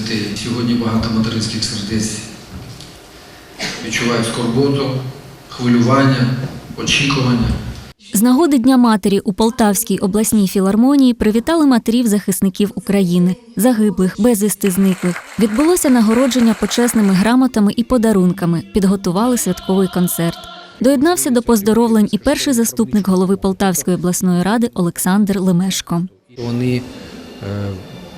дітей. Сьогодні багато материнських сердець відчувають скорботу, хвилювання, очікування. З нагоди Дня матері у Полтавській обласній філармонії привітали матерів захисників України, загиблих, безвісти зниклих. Відбулося нагородження почесними грамотами і подарунками. Підготували святковий концерт. Доєднався до поздоровлень і перший заступник голови Полтавської обласної ради Олександр Лемешко. Вони е,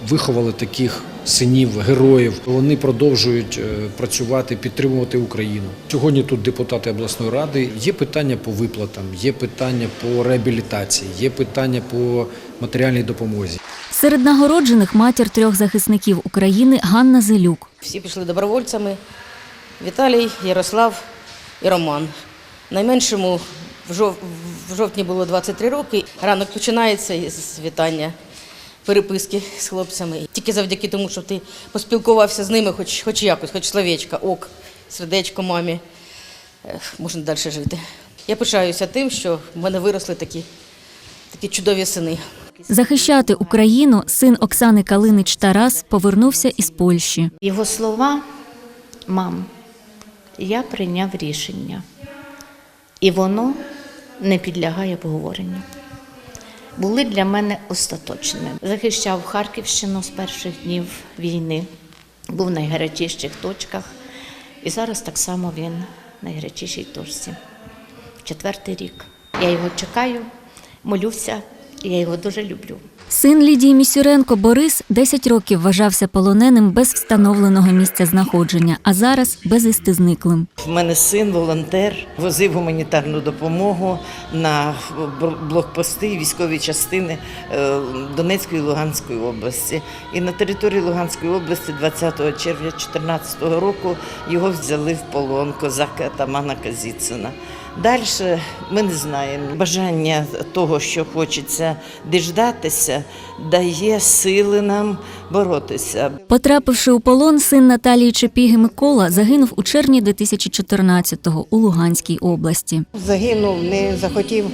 виховали таких синів, героїв. Вони продовжують е, працювати, підтримувати Україну. Сьогодні тут депутати обласної ради. Є питання по виплатам, є питання по реабілітації, є питання по матеріальній допомозі. Серед нагороджених матір трьох захисників України Ганна Зелюк. Всі пішли добровольцями. Віталій, Ярослав і Роман. Найменшому в жов- в жовтні було 23 роки. Ранок починається із вітання, переписки з хлопцями. Тільки завдяки тому, що ти поспілкувався з ними, хоч, хоч якось, хоч словечко, ок, сердечко мамі, ех, можна далі жити. Я пишаюся тим, що в мене виросли такі, такі чудові сини. Захищати Україну син Оксани Калинич Тарас повернувся із Польщі. Його слова мам, я прийняв рішення, і воно не підлягає обговоренню. Були для мене остаточними. Захищав Харківщину з перших днів війни, був в найгарячіших точках, і зараз так само він в найгарячішій точці. Четвертий рік. Я його чекаю, молюся, і я його дуже люблю. Син Лідії Місюренко Борис 10 років вважався полоненим без встановленого місця знаходження, а зараз безвісти зниклим. В мене син волонтер, возив гуманітарну допомогу на блокпости військові частини е, Донецької і Луганської області. І на території Луганської області 20 червня 2014 року його взяли в полон козака Атамана Казіцина. Далі ми не знаємо. Бажання того, що хочеться діждатися, дає сили нам боротися. Потрапивши у полон, син Наталії Чепіги Микола загинув у червні 2014-го у Луганській області. Загинув, не захотів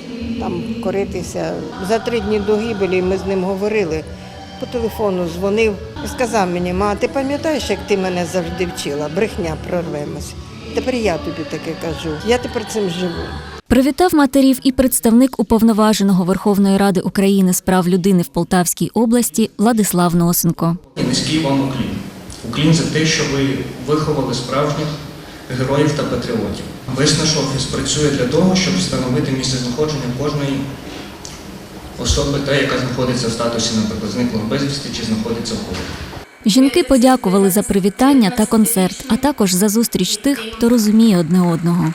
там коритися. За три дні до гибелі ми з ним говорили. По телефону дзвонив і сказав мені, ма, ти пам'ятаєш, як ти мене завжди вчила? Брехня прорвемось. Тепер я тобі таке кажу. Я тепер цим живу. Привітав матерів і представник уповноваженого Верховної Ради України з прав людини в Полтавській області Владислав Носенко. Низький вам уклін. Уклін за те, що ви виховали справжніх героїв та патріотів. Весь наш офіс працює для того, щоб встановити місце знаходження кожної особи, та, яка знаходиться в статусі, наприклад, зниклого безвісти чи знаходиться в полоні. Жінки подякували за привітання та концерт, а також за зустріч тих, хто розуміє одне одного.